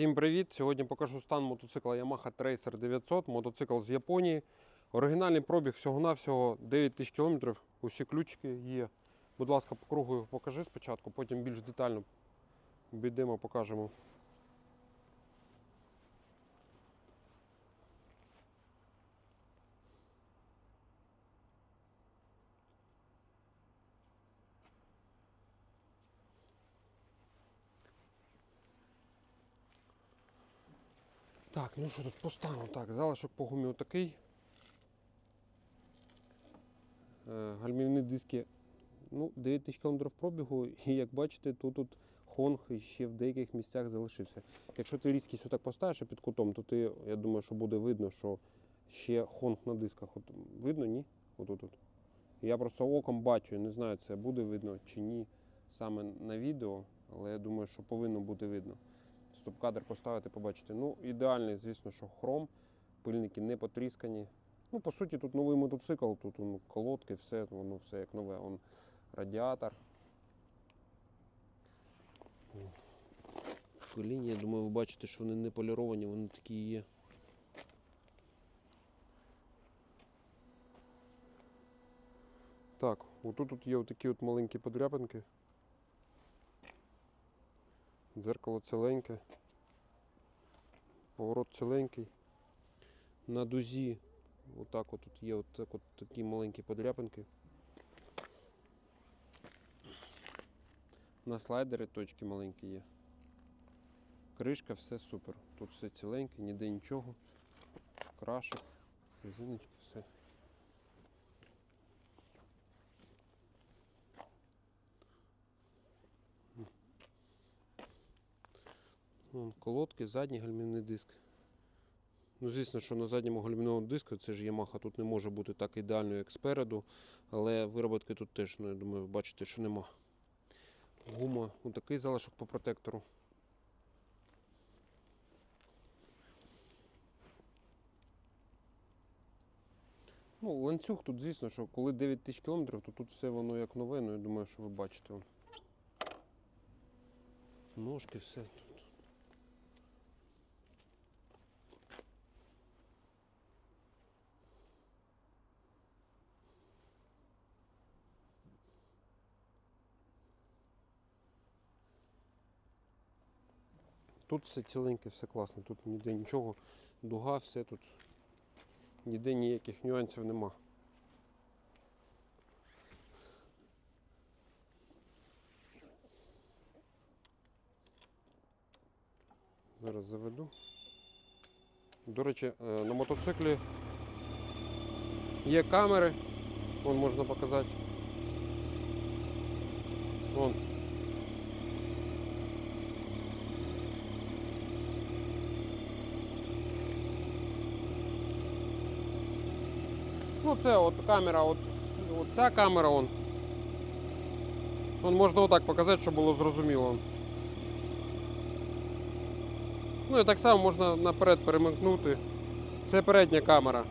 Всім привіт! Сьогодні покажу стан мотоцикла Yamaha Tracer 900, мотоцикл з Японії. Оригінальний пробіг всього-навсього 9 тисяч кілометрів. Усі ключики є. Будь ласка, по кругу покажи спочатку, потім більш детально обійдемо, покажемо. Так, ну що тут по стану? Так, залишок по гумі отакий. Е, Гальмівні диски ну, 9 тисяч км пробігу, і як бачите, тут, тут хонг ще в деяких місцях залишився. Якщо ти різкість отак поставиш під кутом, то ти, я думаю, що буде видно, що ще хонг на дисках. От, видно, ні? Отут. -от. Я просто оком бачу, не знаю, це буде видно чи ні саме на відео, але я думаю, що повинно бути видно стоп-кадр поставити, побачити. Ну, ідеальний, звісно, що хром, пильники не потріскані. Ну, по суті, тут новий мотоцикл, тут ну, колодки, все, воно все як нове. Он радіатор. Коліні, я думаю, ви бачите, що вони не поліровані, вони такі є. Так, отут тут є отакі от маленькі подряпинки. Дзеркало ціленьке. Поворот ціленький. На дузі отак от тут є от, так от такі маленькі подряпинки. На слайдери точки маленькі є. Кришка, все супер. Тут все ціленьке, ніде нічого. Крашик, резиночки, все. Вон, колодки, задній гальмівний диск. Ну, звісно, що на задньому гальмівному диску це ж Yamaha тут не може бути так ідеально, як спереду, але вироботки тут теж, ну, я думаю, бачите, що нема. Гума, ну, такий залишок по протектору. Ну, ланцюг тут, звісно, що коли 9 тисяч кілометрів, то тут все воно як нове, ну я думаю, що ви бачите. Ножки, все тут. Тут все ціленьке, все класно, тут ніде нічого, дуга, все тут, ніде ніяких нюансів нема. Зараз заведу. До речі, е, на мотоциклі є камери, вон можна показати. Вон. Ну це от камера, от, от ця камера вон. Вон можна отак показати, щоб було зрозуміло. Ну і так само можна наперед перемикнути. Це передня камера.